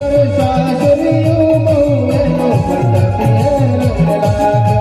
સાસરીયું મૌન પટપ્રિય રંગડા